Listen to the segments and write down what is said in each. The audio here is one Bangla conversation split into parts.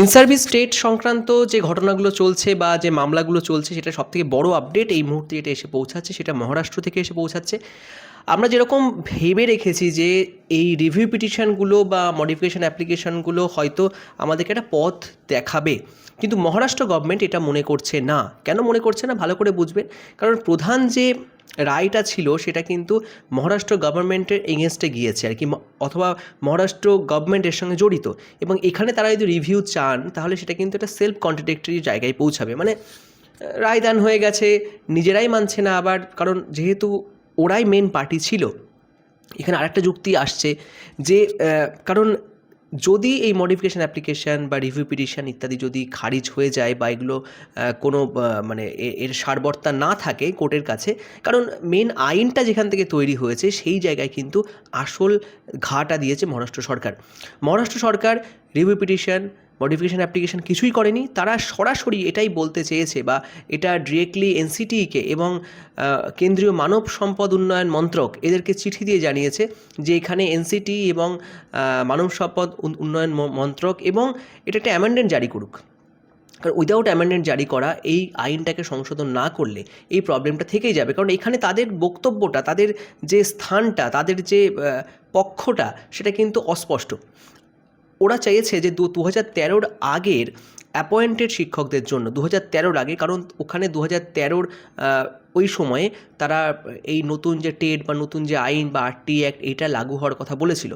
ইনসার্ভিস স্টেট সংক্রান্ত যে ঘটনাগুলো চলছে বা যে মামলাগুলো চলছে, সেটা সবথেকে বড় আপডেট এই মুহূর্তে যেটা এসে পৌঁছাচ্ছে, সেটা মহারাষ্ট্র থেকে এসে পৌঁছাচ্ছে। আমরা যেরকম ভেবে রেখেছি যে এই রিভিউ পিটিশনগুলো বা মডিফিকেশান অ্যাপ্লিকেশনগুলো হয়তো আমাদেরকে একটা পথ দেখাবে, কিন্তু মহারাষ্ট্র গভর্নমেন্ট এটা মনে করছে না। কেন মনে করছে না? ভালো করে বুঝবেন। কারণ প্রধান যে রায়টা ছিল সেটা কিন্তু মহারাষ্ট্র গভর্নমেন্টের এগেনস্টে গিয়েছে আর কি অথবা মহারাষ্ট্র গভর্নমেন্টের সঙ্গে জড়িত। এবং এখানে তারা যদি রিভিউ চান, তাহলে সেটা কিন্তু একটা সেলফ কন্ট্রাডিক্টরি জায়গায় পৌঁছাবে। মানে রায়দান হয়ে গেছে, নিজেরাই মানছে না আবার, কারণ যেহেতু ওরাই মেন পার্টি ছিল। এখানে আরেকটা যুক্তি আসছে যে কারণ যদি এই মডিফিকেশন অ্যাপ্লিকেশন বা রিভিউ পিটিশন ইত্যাদি যদি খারিজ হয়ে যায় বা এগুলো কোনো মানে এর সারবর্তা না থাকে কোর্টের কাছে, কারণ মেন আইনটা যেখান থেকে তৈরি হয়েছে সেই জায়গায় কিন্তু আসল ঘাটা দিয়েছে মহারাষ্ট্র সরকার। মহারাষ্ট্র সরকার রিভিউ পিটিশন মডিফিকেশন অ্যাপ্লিকেশন কিছুই করেনি। তারা সরাসরি এটাই বলতে চেয়েছে বা এটা ডিরেক্টলি এনসিটিকে এবং কেন্দ্রীয় মানব সম্পদ উন্নয়ন মন্ত্রক এদেরকে চিঠি দিয়ে জানিয়েছে যে এখানে এনসিটি এবং মানব সম্পদ উন্নয়ন মন্ত্রক এবং এটা একটা অ্যামেন্ডেন্ট জারি করুক। কারণ উইদাউট অ্যামেন্ডেন্ট জারি করা এই আইনটাকে সংশোধন না করলে এই প্রবলেমটা থেকেই যাবে। কারণ এখানে তাদের বক্তব্যটা, তাদের যে স্থানটা, তাদের যে পক্ষটা, সেটা কিন্তু অস্পষ্ট। ওরা চেয়েছে যে দু হাজার তেরোর আগের অ্যাপয়েন্টেড শিক্ষকদের জন্য দু হাজার তেরোর আগে, কারণ ওখানে দু হাজার তেরোর ওই সময়ে তারা এই নতুন যে টেট বা নতুন যে আইন বা আরটি অ্যাক্ট এইটা লাগু হওয়ার কথা বলেছিল।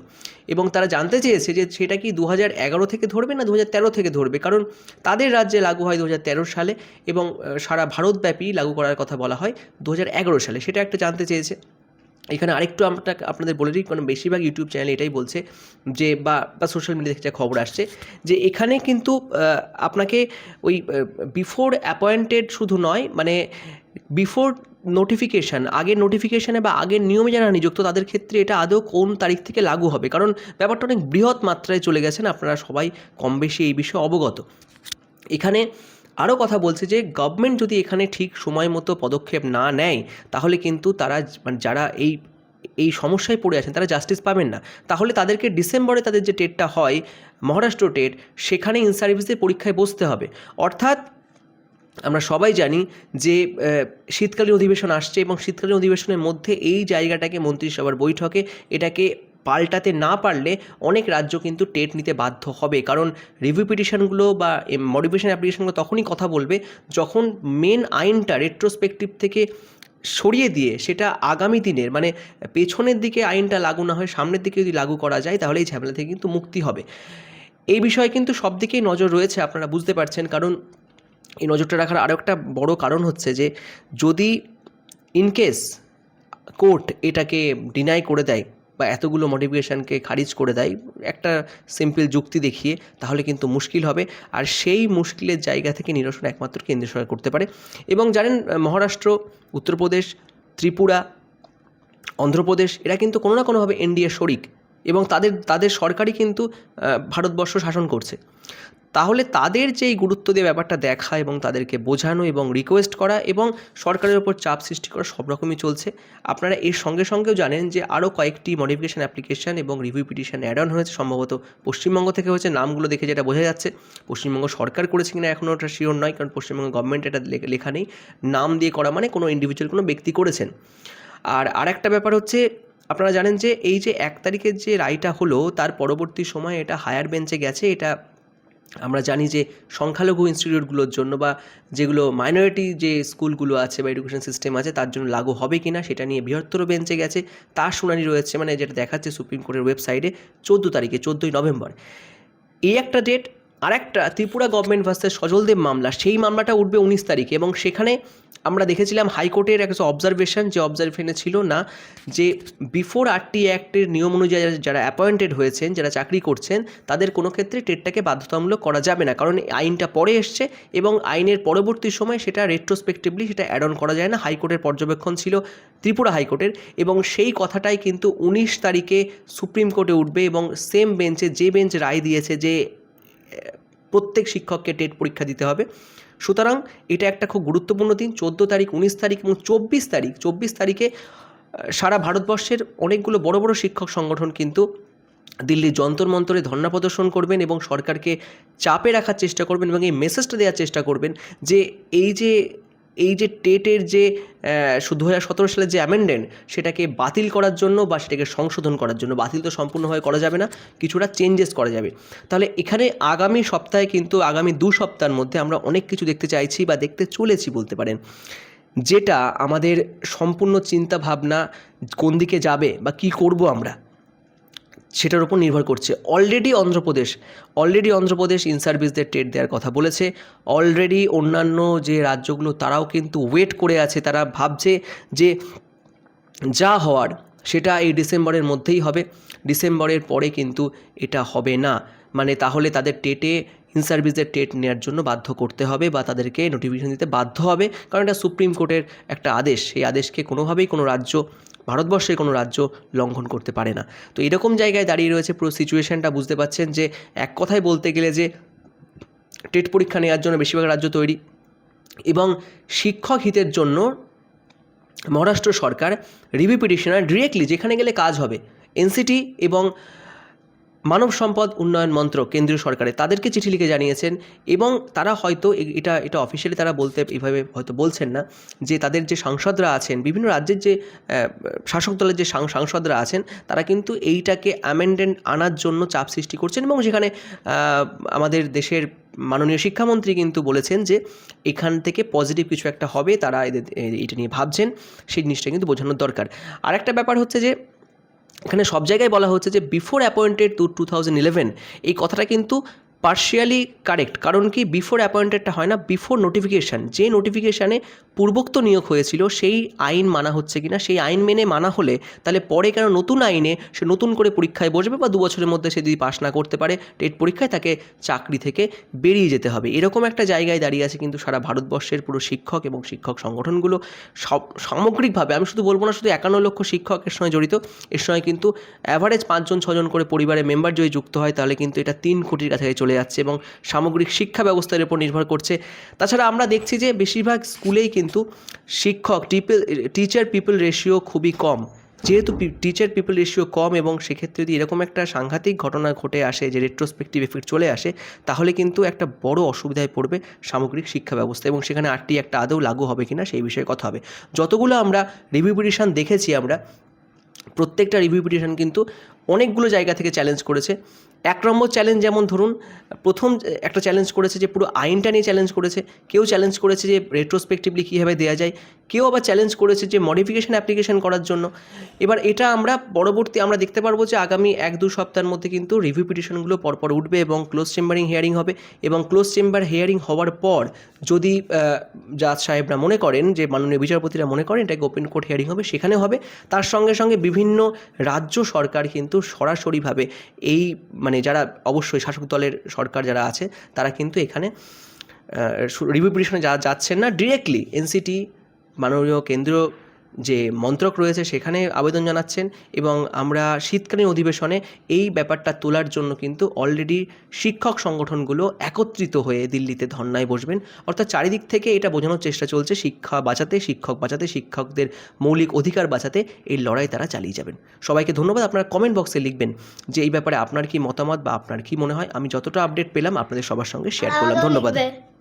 এবং তারা জানতে চেয়েছে যে সেটা কি দু এগারো থেকে ধরবে না দু তেরো থেকে ধরবে? কারণ তাদের রাজ্যে লাগু হয় দু তেরো সালে এবং সারা ভারতব্যাপী লাগু করার কথা বলা হয় দু এগারো সালে। সেটা একটা জানতে চেয়েছে। এখানে আরেকটু আমরা আপনাদের বলে দিই, কারণ বেশিরভাগ ইউটিউব চ্যানেল এটাই বলছে যে, বা সোশ্যাল মিডিয়া থেকে খবর আসছে, যে এখানে কিন্তু আপনাকে ওই বিফোর অ্যাপয়েন্টেড শুধু নয় মানে বিফোর নোটিফিকেশান আগের নোটিফিকেশানে বা আগের নিয়মে যারা নিযুক্ত, তাদের ক্ষেত্রে এটা আদৌ কোন তারিখ থেকে লাগু হবে? কারণ ব্যাপারটা অনেক বৃহৎ মাত্রায় চলে গেছেন আপনারা সবাই কম বেশি এই বিষয়ে অবগত। এখানে আরও কথা বলছে যে গভর্নমেন্ট যদি এখানে ঠিক সময় মতো পদক্ষেপ না নেয়, তাহলে কিন্তু তারা মানে যারা এই এই সমস্যায় পড়ে আছেন, তারা জাস্টিস পাবেন না। তাহলে তাদেরকে ডিসেম্বরে তাদের যে টেটটা হয়, মহারাষ্ট্র টেট সেখানে ইন সার্ভিসের পরীক্ষায় বসতে হবে। অর্থাৎ, আমরা সবাই জানি যে শীতকালীন অধিবেশন আসছে এবং শীতকালীন অধিবেশনের মধ্যে এই জায়গাটাকে মন্ত্রিসভার বৈঠকে এটাকে পাল্টাতে না পারলে অনেক রাজ্য কিন্তু টেট নিতে বাধ্য হবে। কারণ রিভিউ পিটিশনগুলো বা মডিফিকেশন অ্যাপ্লিকেশনগুলো তখনই কথা বলবে যখন মেন আইনটা রেট্রোস্পেক্টিভ থেকে সরিয়ে দিয়ে সেটা আগামী দিনের মানে পেছনের দিকে আইনটা লাগু না হয়, সামনের দিকে যদি লাগু করা যায় তাহলে এই ঝামেলা থেকে কিন্তু মুক্তি হবে। এই বিষয়ে কিন্তু সব দিকেই নজর রয়েছে আপনারা বুঝতে পারছেন। কারণ এই নজরটা রাখার আরও একটা বড় কারণ হচ্ছে যে যদি ইনকেস কোর্ট এটাকে ডিনাই করে দেয় বা এতগুলো মডিফিকেশানকে খারিজ করে দেয়, একটা সিম্পল যুক্তি দেখিয়ে, তাহলে কিন্তু মুশকিল হবে। আর সেই মুশকিলের জায়গা থেকে নিরসন একমাত্র কেন্দ্রীয় সরকার করতে পারে। এবং জানেন মহারাষ্ট্র, উত্তরপ্রদেশ, ত্রিপুরা, অন্ধ্রপ্রদেশ, এরা কিন্তু কোনো না কোনোভাবে এনডিএ শরিক। এবং তাদের তাদের সরকারই কিন্তু ভারতবর্ষ শাসন করছে। তাহলে তাদের যে এই গুরুত্ব দিয়ে ব্যাপারটা দেখা এবং তাদেরকে বোঝানো এবং রিকোয়েস্ট করা এবং সরকারের ওপর চাপ সৃষ্টি করা সব রকমই চলছে। আপনারা এর সঙ্গে সঙ্গেও জানেন যে আরও কয়েকটি মডিফিকেশান অ্যাপ্লিকেশন এবং রিভিউ পিটিশন অ্যাড অন হয়েছে, সম্ভবত পশ্চিমবঙ্গ থেকে হয়েছে। নামগুলো দেখে যেটা বোঝা যাচ্ছে, পশ্চিমবঙ্গ সরকার করেছে কিনা এখনও ওটা শিওর নয়, কারণ পশ্চিমবঙ্গ গভর্নমেন্ট এটা লেখা নেই। নাম দিয়ে করা মানে কোনো ইন্ডিভিজুয়াল কোনো ব্যক্তি করেছেন। আর আরেকটা ব্যাপার হচ্ছে, আপনারা জানেন যে এই যে এক তারিখের যে রায়টা হলো, তার পরবর্তী সময়ে এটা হায়ার বেঞ্চে গেছে, এটা আমরা জানি যে সংখ্যালঘু ইনস্টিটিউটগুলোর জন্য বা যেগুলো মাইনরিটি যে স্কুলগুলো আছে বা এডুকেশন সিস্টেম আছে, তার জন্য লাগু হবে কি না সেটা নিয়ে বৃহত্তর বেঞ্চে গেছে। তার শুনানি রয়েছে মানে যেটা দেখাচ্ছে সুপ্রিম কোর্টের ওয়েবসাইটে চোদ্দ তারিখে, চোদ্দোই নভেম্বর। এই একটা ডেট আরেকটা ত্রিপুরা গভর্নমেন্ট ভার্সেস সজলদেব মামলা, সেই মামলাটা উঠবে উনিশ তারিখে এবং সেখানে আমরা দেখেছিলাম হাইকোর্টের একটা অবজারভেশন যে অবজারভেশনে ছিল না, যে বিফোর আরটি অ্যাক্টের নিয়ম অনুযায়ী যারা- অ্যাপয়েন্টেড হয়েছেন, যারা চাকরি করছেন, তাদের কোনো ক্ষেত্রে টেটটাকে বাধ্যতামূলক করা যাবে না। কারণ আইনটা পরে এসছে এবং আইনের পরবর্তী সময় সেটা রেট্রোস্পেক্টিভলি সেটা অ্যাড অন করা যায় না। হাইকোর্টের পর্যবেক্ষণ ছিল ত্রিপুরা হাইকোর্টের এবং সেই কথাটাই কিন্তু উনিশ তারিখে সুপ্রিম কোর্টে উঠবে এবং সেম বেঞ্চে যে বেঞ্চ রায় দিয়েছে যে প্রত্যেক শিক্ষককে টেট পরীক্ষা দিতে হবে। সুতরাং এটা একটা খুব গুরুত্বপূর্ণ দিন। চোদ্দ তারিখ, উনিশ তারিখ এবং চব্বিশ তারিখ। চব্বিশ তারিখে সারা ভারতবর্ষের অনেকগুলো বড় বড় শিক্ষক সংগঠন কিন্তু দিল্লির যন্তর মন্তরে ধর্ণা প্রদর্শন করবেন এবং সরকারকে চাপে রাখার চেষ্টা করবেন এবং এই মেসেজটা দেওয়ার চেষ্টা করবেন যে, এই যে এই যে টেটের যে দু হাজার সতেরো সালের যে অ্যামেন্ডেন্ট সেটাকে বাতিল করার জন্য বা সেটাকে সংশোধন করার জন্য, বাতিল তো সম্পূর্ণভাবে করা যাবে না, কিছুটা চেঞ্জেস করা যাবে। তাহলে এখানে আগামী সপ্তাহে কিন্তু, আগামী দু সপ্তাহের মধ্যে আমরা অনেক কিছু দেখতে চাইছি বা দেখতে চলেছি বলতে পারেন। যেটা আমাদের সম্পূর্ণ চিন্তা ভাবনা কোন দিকে যাবে বা কি করব আমরা? সেটার উপর নির্ভর করছে। Already Andhra Pradesh already Andhra Pradesh in সার্ভিসদের TET দেওয়ার কথা বলেছে। অলরেডি অন্যান্য যে রাজ্যগুলো, তারাও কিন্তু ওয়েট করে আছে। তারা ভাবছে যে যা হওয়ার সেটা এই ডিসেম্বরের মধ্যেই হবে। ডিসেম্বরের পরে কিন্তু এটা হবে না। মানে তাহলে তাদের টেটে ইন সার্ভিসের টেট নেওয়ার জন্য বাধ্য করতে হবে বা তাদেরকে নোটিফিকেশন দিতে বাধ্য হবে। কারণ এটা সুপ্রিম কোর্টের একটা আদেশ। সেই আদেশকে কোনোভাবেই কোনো রাজ্য, ভারতবর্ষের কোনো রাজ্য লঙ্ঘন করতে পারে না। তো এরকম জায়গায় দাঁড়িয়ে রয়েছে পুরো সিচুয়েশনটা বুঝতে পাচ্ছেন যে এক কথায় বলতে গেলে যে টেট পরীক্ষা নেওয়ার জন্য বেশিরভাগ রাজ্য তৈরি। এবং শিক্ষক হিতের জন্য মহারাষ্ট্র সরকার রিভিউ পিটিশনার ডিরেক্টলি যেখানে গেলে কাজ হবে। এনসিটি এবং মানব সম্পদ উন্নয়ন মন্ত্রক কেন্দ্রীয় সরকারে তাদেরকে চিঠি লিখে জানিয়েছেন এবং তারা হয়তো এটা এটা অফিসিয়ালি তারা বলতে এইভাবে হয়তো বলছেন না যে তাদের যে সাংসদরা আছেন, বিভিন্ন রাজ্যের যে শাসক দলের যে সাংসদরা আছেন, তারা কিন্তু এইটাকে অ্যামেন্ডেন্ট আনার জন্য চাপ সৃষ্টি করছেন এবং সেখানে আমাদের দেশের মাননীয় শিক্ষামন্ত্রী কিন্তু বলেছেন যে এখান থেকে পজিটিভ কিছু একটা হবে, তারা এদের এটা নিয়ে ভাবছেন, সেই জিনিসটা কিন্তু বোঝানোর দরকার। আর একটা ব্যাপার হচ্ছে যে এখানে সব জায়গায় বলা হচ্ছে যে before appointed to two thousand eleven এই কথাটা কিন্তু পার্শিয়ালি কারেক্ট কারণ কি বিফোর অ্যাপয়েন্টেডটা হয় না বিফোর নোটিফিকেশান যে নোটিফিকেশানে পূর্বোক্ত নিয়োগ হয়েছিল, সেই আইন মানা হচ্ছে কিনা, সেই আইন মেনে মানা হলে তাহলে পরে কেন নতুন আইনে সে নতুন করে পরীক্ষায় বসবে বা দু বছরের মধ্যে সে যদি পাশ না করতে পারে, টেট পরীক্ষায় তাকে চাকরি থেকে বেরিয়ে যেতে হবে। এরকম একটা জায়গায় দাঁড়িয়ে আছে কিন্তু সারা ভারতবর্ষের পুরো শিক্ষক এবং শিক্ষক সংগঠনগুলো সব সামগ্রিকভাবে, আমি শুধু বলব না, শুধু একান্ন লক্ষ শিক্ষকের সঙ্গে জড়িত, এর সঙ্গে কিন্তু অ্যাভারেজ পাঁচজন, ছজন করে পরিবারের মেম্বার যদি যুক্ত হয় তাহলে কিন্তু এটা তিন কোটির কাছাকাছি চলে যাচ্ছে এবং সামগ্রিক শিক্ষা ব্যবস্থার উপর নির্ভর করছে। তাছাড়া আমরা দেখছি যে বেশিরভাগ স্কুলেই কিন্তু শিক্ষক টিপল টিচার পিপল রেশিও খুবই কম। যেহেতু টিচার পিপল রেশিও কম এবং সেক্ষেত্রে যদি এরকম একটা সাংঘাতিক ঘটনা ঘটে আসে, যে রেট্রোস্পেক্টিভ এফেক্ট চলে আসে, তাহলে কিন্তু একটা বড় অসুবিধায় পড়বে সামগ্রিক শিক্ষা ব্যবস্থা এবং সেখানে আটটি একটা আদৌ লাগু হবে কিনা সেই বিষয়ে কথা হবে। যতগুলো আমরা রিভিউ দেখেছি আমরা, প্রত্যেকটা রিভিউ কিন্তু অনেকগুলো জায়গা থেকে চ্যালেঞ্জ করেছে। এক নম্বর চ্যালেঞ্জ যেমন ধরুন, প্রথম একটা চ্যালেঞ্জ করেছে যে পুরো আইনটা নিয়ে চ্যালেঞ্জ করেছে। কেউ চ্যালেঞ্জ করেছে যে রেট্রোস্পেক্টিভলি কীভাবে দেওয়া যায়। কেউ আবার চ্যালেঞ্জ করেছে যে মডিফিকেশন অ্যাপ্লিকেশন করার জন্য। এবার এটা আমরা পরবর্তী আমরা দেখতে পারব যে আগামী এক দু সপ্তাহের মধ্যে কিন্তু রিভিউ পিটিশনগুলো পরপর উঠবে এবং ক্লোজ চেম্বারিং হিয়ারিং হবে এবং ক্লোজ চেম্বার হিয়ারিং হওয়ার পর যদি জাজ সাহেবরা মনে করেন যে মাননীয় বিচারপতিরা মনে করেন এটাকে ওপেন কোর্ট হিয়ারিং হবে, সেখানে হবে, তার সঙ্গে সঙ্গে বিভিন্ন রাজ্য সরকার কিন্তু সরাসরিভাবে এই মানে যারা অবশ্যই শাসক দলের সরকার যারা আছে, তারা কিন্তু এখানে রিভিউ পিটিশনে যা যাচ্ছেন না ডিরেক্টলি এনসিটি মাননীয় কেন্দ্রীয় যে মন্ত্রক রয়েছে সেখানে আবেদন জানাচ্ছেন এবং আমরা শীতকালীন অধিবেশনে এই ব্যাপারটা তোলার জন্য কিন্তু অলরেডি শিক্ষক সংগঠনগুলো একত্রিত হয়ে দিল্লিতে ধর্নায় বসবেন। অর্থাৎ চারিদিক থেকে এটা বোঝানোর চেষ্টা চলছে শিক্ষা বাঁচাতে শিক্ষক বাঁচাতে শিক্ষকদের মৌলিক অধিকার বাঁচাতে এই লড়াই তারা চালিয়ে যাবেন। সবাইকে ধন্যবাদ আপনারা কমেন্ট বক্সে লিখবেন যে এই ব্যাপারে আপনার কি মতামত বা আপনার কি মনে হয়। আমি যতটা আপডেট পেলাম আপনাদের সবার সঙ্গে শেয়ার করলাম। ধন্যবাদ।